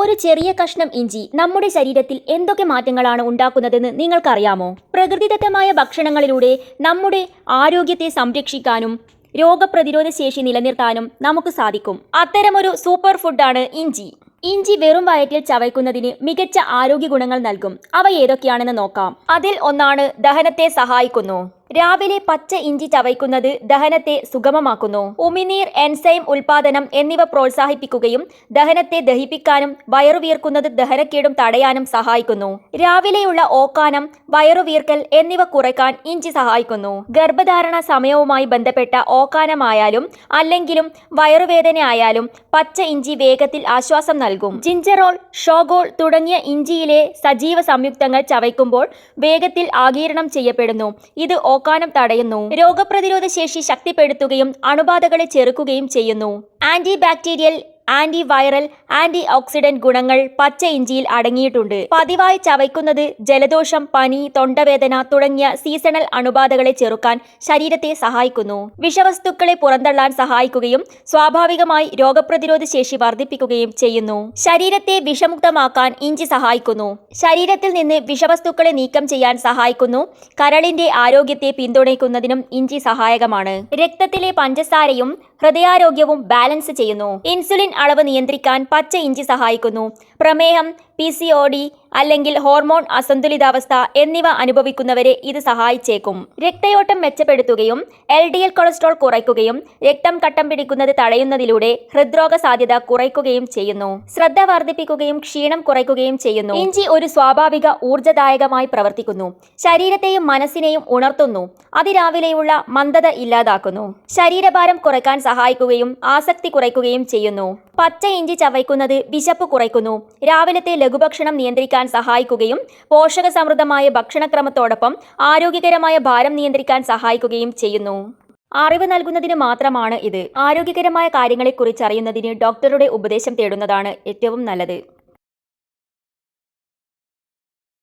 ഒരു ചെറിയ കഷ്ണം ഇഞ്ചി നമ്മുടെ ശരീരത്തിൽ എന്തൊക്കെ മാറ്റങ്ങളാണ് ഉണ്ടാക്കുന്നതെന്ന് നിങ്ങൾക്കറിയാമോ? പ്രകൃതിദത്തമായ ഭക്ഷണങ്ങളിലൂടെ നമ്മുടെ ആരോഗ്യത്തെ സംരക്ഷിക്കാനും രോഗപ്രതിരോധ ശേഷി നിലനിർത്താനും നമുക്ക് സാധിക്കും. അത്തരമൊരു സൂപ്പർ ഫുഡാണ് ഇഞ്ചി. ഇഞ്ചി വെറും വയറ്റിൽ ചവയ്ക്കുന്നതിന് മികച്ച ആരോഗ്യ ഗുണങ്ങൾ നൽകും. അവ ഏതൊക്കെയാണെന്ന് നോക്കാം. അതിൽ ഒന്നാണ് ദഹനത്തെ സഹായിക്കുന്നു. രാവിലെ പച്ച ഇഞ്ചി ചവയ്ക്കുന്നത് ദഹനത്തെ സുഗമമാക്കുന്നു. ഉമിനീർ എൻസൈം ഉൽപാദനം എന്നിവ പ്രോത്സാഹിപ്പിക്കുകയും ദഹനത്തെ ദഹിപ്പിക്കാനും വയറുവീർക്കുന്നത് ദഹനക്കേടും തടയാനും സഹായിക്കുന്നു. രാവിലെയുള്ള ഓക്കാനം വയറുവീർക്കൽ എന്നിവ കുറയ്ക്കാൻ ഇഞ്ചി സഹായിക്കുന്നു. ഗർഭധാരണ സമയവുമായി ബന്ധപ്പെട്ട ഓക്കാനമായാലും അല്ലെങ്കിലും വയറുവേദന ആയാലും പച്ച ഇഞ്ചി വേഗത്തിൽ ആശ്വാസം നൽകും. ജിഞ്ചറോൾ ഷോഗോൾ തുടങ്ങിയ ഇഞ്ചിയിലെ സജീവ സംയുക്തങ്ങൾ ചവയ്ക്കുമ്പോൾ വേഗത്തിൽ ആഗീരണം ചെയ്യപ്പെടുന്നു. ഇത് ഓക്കാനം തടയുന്നു. രോഗപ്രതിരോധ ശേഷി ശക്തിപ്പെടുത്തുകയും അണുബാധകളെ ചെറുക്കുകയും ചെയ്യുന്നു. Anti bacterial anti viral anti oxidant ഗുണങ്ങൾ പച്ച ഇഞ്ചിയിൽ അടങ്ങിയിട്ടുണ്ട്. പതിവായി ചവയ്ക്കുന്നത് ജലദോഷം പനി തൊണ്ടവേദന തുടങ്ങിയ സീസണൽ അണുബാധകളെ ചെറുക്കാൻ ശരീരത്തെ സഹായിക്കുന്നു. വിഷവസ്തുക്കളെ പുറന്തള്ളാൻ സഹായിക്കുകയും സ്വാഭാവികമായി രോഗപ്രതിരോധ ശേഷി വർദ്ധിപ്പിക്കുകയും ചെയ്യുന്നു. ശരീരത്തെ വിഷമുക്തമാക്കാൻ ഇഞ്ചി സഹായിക്കുന്നു. ശരീരത്തിൽ നിന്ന് വിഷവസ്തുക്കളെ നീക്കം ചെയ്യാൻ സഹായിക്കുന്നു. കരളിന്റെ ആരോഗ്യത്തെ പിന്തുണയ്ക്കുന്നതിനും ഇഞ്ചി സഹായകമാണ്. രക്തത്തിലെ പഞ്ചസാരയും ഹൃദയാരോഗ്യവും ബാലൻസ് ചെയ്യുന്നു. ഇൻസുലിൻ അളവ് നിയന്ത്രിക്കാൻ പച്ച ഇഞ്ചി സഹായിക്കുന്നു. പ്രമേഹം പി സി ഒ ഡി അല്ലെങ്കിൽ ഹോർമോൺ അസന്തുലിതാവസ്ഥ എന്നിവ അനുഭവിക്കുന്നവരെ ഇത് സഹായിച്ചേക്കും. രക്തയോട്ടം മെച്ചപ്പെടുത്തുകയും എൽ ഡി എൽ കൊളസ്ട്രോൾ കുറയ്ക്കുകയും രക്തം കട്ടം പിടിക്കുന്നത് തടയുന്നതിലൂടെ ഹൃദ്രോഗ സാധ്യത കുറയ്ക്കുകയും ചെയ്യുന്നു. ശ്രദ്ധ വർദ്ധിപ്പിക്കുകയും ക്ഷീണം കുറയ്ക്കുകയും ചെയ്യുന്നു. ഇഞ്ചി ഒരു സ്വാഭാവിക ഊർജദായകമായി പ്രവർത്തിക്കുന്നു. ശരീരത്തെയും മനസ്സിനെയും ഉണർത്തുന്നു. അതിരാവിലെയുള്ള മന്ദത ഇല്ലാതാക്കുന്നു. ശരീരഭാരം കുറയ്ക്കാൻ സഹായിക്കുകയും ആസക്തി കുറയ്ക്കുകയും ചെയ്യുന്നു. പച്ച ഇഞ്ചി ചവയ്ക്കുന്നത് വിശപ്പ് കുറയ്ക്കുന്നു. രാവിലത്തെ ലഘുഭക്ഷണം നിയന്ത്രിക്കാൻ സഹായിക്കുകയും പോഷക സമൃദ്ധമായ ഭക്ഷണക്രമത്തോടൊപ്പം ആരോഗ്യകരമായ ഭാരം നിയന്ത്രിക്കാൻ സഹായിക്കുകയും ചെയ്യുന്നു. അറിവ് നൽകുന്നതിന് മാത്രമാണ് ഇത്. ആരോഗ്യകരമായ കാര്യങ്ങളെക്കുറിച്ച് അറിയുന്നതിന് ഡോക്ടറുടെ ഉപദേശം തേടുന്നതാണ് ഏറ്റവും നല്ലത്.